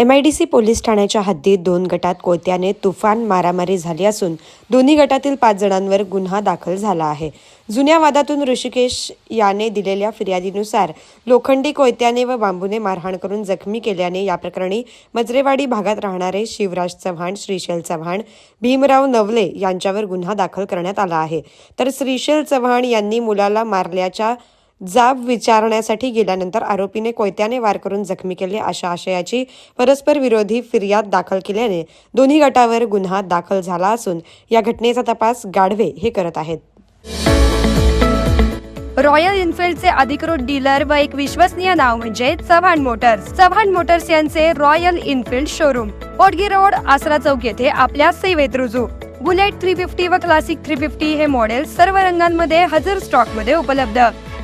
M I D C police ठाण्याच्या हद्दीत दोन गटात कोयत्याने तुफान मारामारी झाली असून दोन्ही गटातील पाच जणांवर गुन्हा दाखल झाला आहे. जुन्या वादातून ऋषिकेश याने दिलेल्या फिर्यादीनुसार लोखंडी कोयत्याने व बांबूने मारहाण करून जखमी केल्याने या प्रकरणी मजरेवाडी भागात राहणारे शिवराज चव्हाण श्रीशैल चव्हाण भीमराव नवले यांच्यावर गुन्हा दाखल करण्यात आला आहे. तर श्रीशैल चव्हाण यांनी मुलाला मारल्याच्या जाब विचारण्यासाठी गेल्यानंतर आरोपीने कोयत्याने वार करून जखमी केले अशा आशयाची परस्पर विरोधी फिर्याद दाखल केल्याने दोन्ही गटावर गुन्हा दाखल झाला असून या घटनेचा तपास गाढवे हे करत आहेत. रॉयल इन्फिल्डचे अधिकृत डीलर व एक विश्वसनीय नाव म्हणजे चव्हाण मोटर्स. चव्हाण मोटर्स यांचे Royal Enfield showroom Potgi road Asara चौक येथे आपल्या सेवेत रुजू. बुलेट थ्री फिफ्टी व क्लासिक थ्री फिफ्टी हे मॉडेल सर्व रंगांमध्ये हजर स्टॉकमध्ये उपलब्ध.